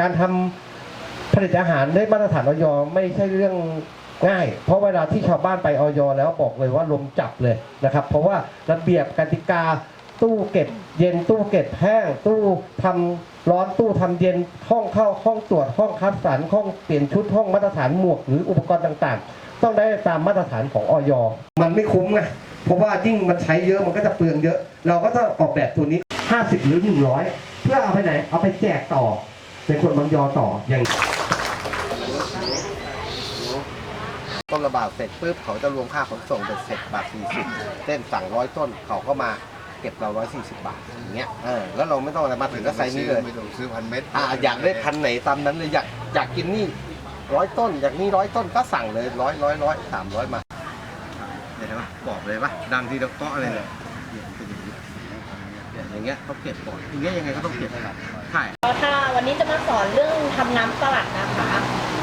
การทำผลิตอาหารได้มาตรฐานออยไม่ใช่เรื่องง่าย เพราะเวลาที่ชาวบ้านไปออยแล้วบอกเลยว่าลมจับเลยนะครับ เพราะว่าระเบียบกติกาตู้เก็บเย็นตู้เก็บแห้งตู้ทำร้อนตู้ทำเย็นห้องเข้าห้องตรวจห้องคัดสรรห้องเปลี่ยนชุดห้องมาตรฐานหมวกหรืออุปกรณ์ต่างๆ ต้องได้ตามมาตรฐานของออยมันไม่คุ้มไงเพราะว่ายิ่งมันใช้เยอะมันก็จะเปลืองเยอะ เราก็ต้องออกแบบตัวนี้ 50 หรือ 100 เพื่อเอาไปไหน เอาไปแจกต่อ เป็นคนบางยอต่ออย่างต้นระบาดเสร็จปุ๊บเขาจะรวมค่าขนส่งเป็นเสร็จบาทสี่สิบเส้นสั่งร้อยต้นเขาก็มาเก็บเราร้อยสี่สิบบาทอย่างเงี้ยเออแล้วเราไม่ต้องอะไรมาถึงก็ไซส์นี้เลยไม่ต้องซื้อพันเม็ดอ่าอยากได้พันไหนตามนั้นเลยอยากอยากกินนี่ร้อยต้น อยากนี่ร้อยต้นก็สั่งเลยร้อยร้อยร้อยสามร้อยมาเห็นไหมบอกเลยปะดังทีเดียวเกาะเลยเนี่ยเนี่ยอย่างเงี้ยเขาเก็บก่อนอย่างเงี้ยยังไงก็ต้องเก็บครับ ใช่ก็ถ้าวันนี้จะมาสอนเรื่องทำน้ำสลัดนะคะ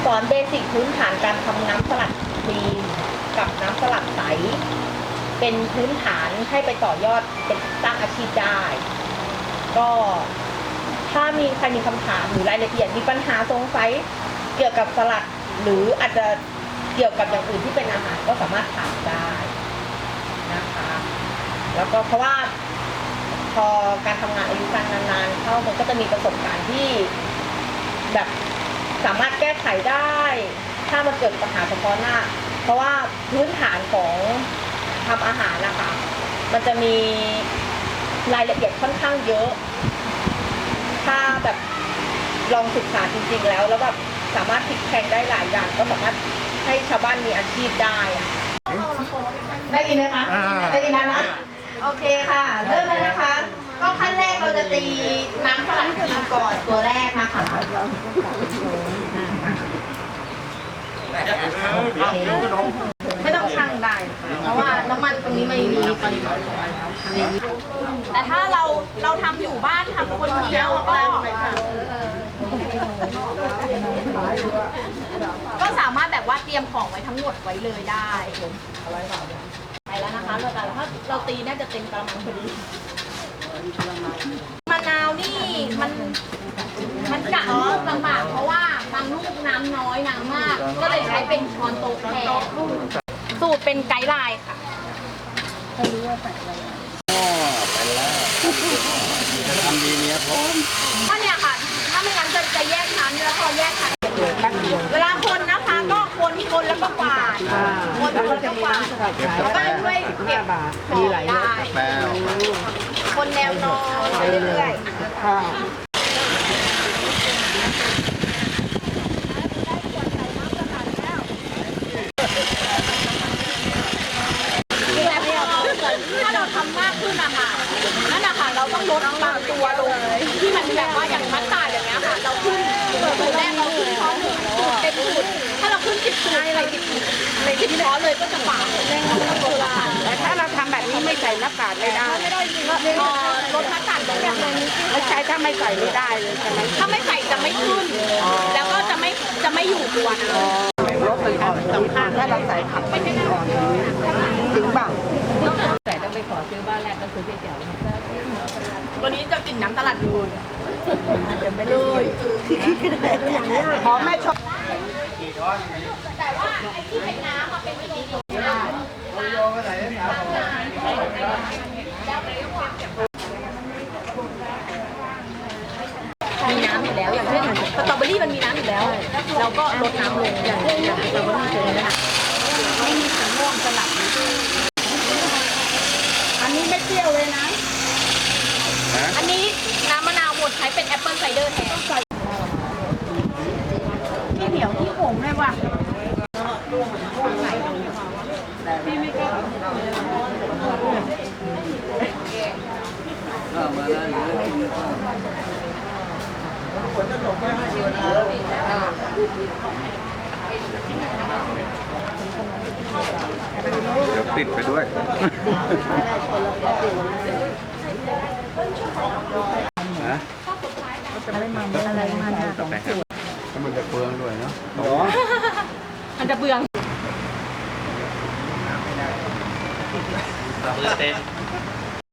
สอนเบสิกพื้นฐานการทำน้ำสลัดครีมกับน้ำสลัดใส เป็นพื้นฐานให้ไปต่อยอดเป็นสร้างอาชีพได้ ก็ถ้ามีใครมีคำถามหรือรายละเอียดมีปัญหาสงสัยเกี่ยวกับสลัด หรืออาจจะเกี่ยวกับอย่างอื่นที่เป็นอาหารก็สามารถถามได้นะคะ แล้วก็เพราะว่า พอการทำงานอายุการนานๆเข้ามันก็จะมีประสบการณ์ที่แบบสามารถแก้ไขได้ ถ้ามันเกิดปัญหาเฉพาะหน้า เพราะว่าพื้นฐานของทำอาหารนะคะ มันจะมีรายละเอียดค่อนข้างเยอะ ถ้าแบบลองศึกษาจริงๆแล้ว แล้วแบบสามารถพลิกแพลงได้หลายอย่างก็สามารถให้ชาวบ้านมีอาชีพได้อะได้ยินไหมคะได้ยินนะ โอเคค่ะ เริ่มเลยนะคะ ก็ขั้นแรกเราจะตีน้ำสลัดครีมก่อนตัวแรกนะคะไม่ต้องชั่งได้ เพราะว่าน้ำมันตรงนี้ไมันมีปริมาณของแต่ถ้าเราเราทำอยู่บ้านทำคนเดียวก็ก็สามารถแบบว่าเตรียมของไว้ทั้งหมดไว้เลยได้ แล้วนะคะเราแต่ถ้าเราตีน่าจะเต็มกระมังพอดีมะนาวนี่มันมันกะลูกลำบากเพราะว่าบางลูกน้ำน้อยน้ำมาก ก็เลยใช้เป็นช้อนโต๊ะแทนสูตรเป็นไกด์ไลน์ค่ะทำดีเนี้ยผมถ้าเนี่ยค่ะถ้าไม่งั้นจะจะแยกชั้นแล้วพอแยกชั้นเวลาคนนะคะ ก็คนคนแล้วก็ก วาดคนแล้วก็กวาดแล้วก็ช่วยเก็บของได้แปลคนแนวนอนเรื่อยๆแต่พอถ้าเราทำมากขึ้นนะคะนั่นนะคะเราต้องลดบางตัวลงที่มันแบบว่าอย่างมายค่ะ เราขึ้นสูตรแรกเราขึ้นช้อนหนึ่งสูตรเป็นสูตรถ้าเราขึ้นสิบสูตรใส่สิบในสิบช้อนเลยก็จะฝาดแรงเราโบราณแต่ถ้าเราทำแบบนี้ไม่ใส่หน้ากากไม่ได้ไม่ได้จริงพอลดมัดตาลงแบบนี้ไม่ใช่ถ้าไม่ใส่ไม่ได้เลยใช่ไหมถ้าไม่ใส่จะไม่ขึ้น แล้วก็จะไม่จะไม่อยู่ตัวนะรสมันอ่อนสำคัญถ้าเราใส่ผักมันอ่อนจริงเปล่าตัวนี้จะกลิ่นน้ำตลาดดูนหอมแม่ชอบ แต่ว่าไอ้ที่เป็นน้ำอะเป็นวิธีของมีน้ำอยู่แล้วอย่างเช่นสตรอเบอรี่มันมีน้ำอยู่แล้ว เราก็ลดน้ำลงอย่างเช่นอย่างสตรอเบอรี่ตัวนี้นะคะไม่มีสีม่วงสลับ อันนี้ไม่เปรี้ยวเลยนะ อันนี้น้ำมะนาวหมดใช้เป็นแอปเปิลไซเดอร์แทนที่เหนียวที่ผง เลยว่ะเดี๋ยวติดไปด้วยฮะอะไรมันอะไรมัน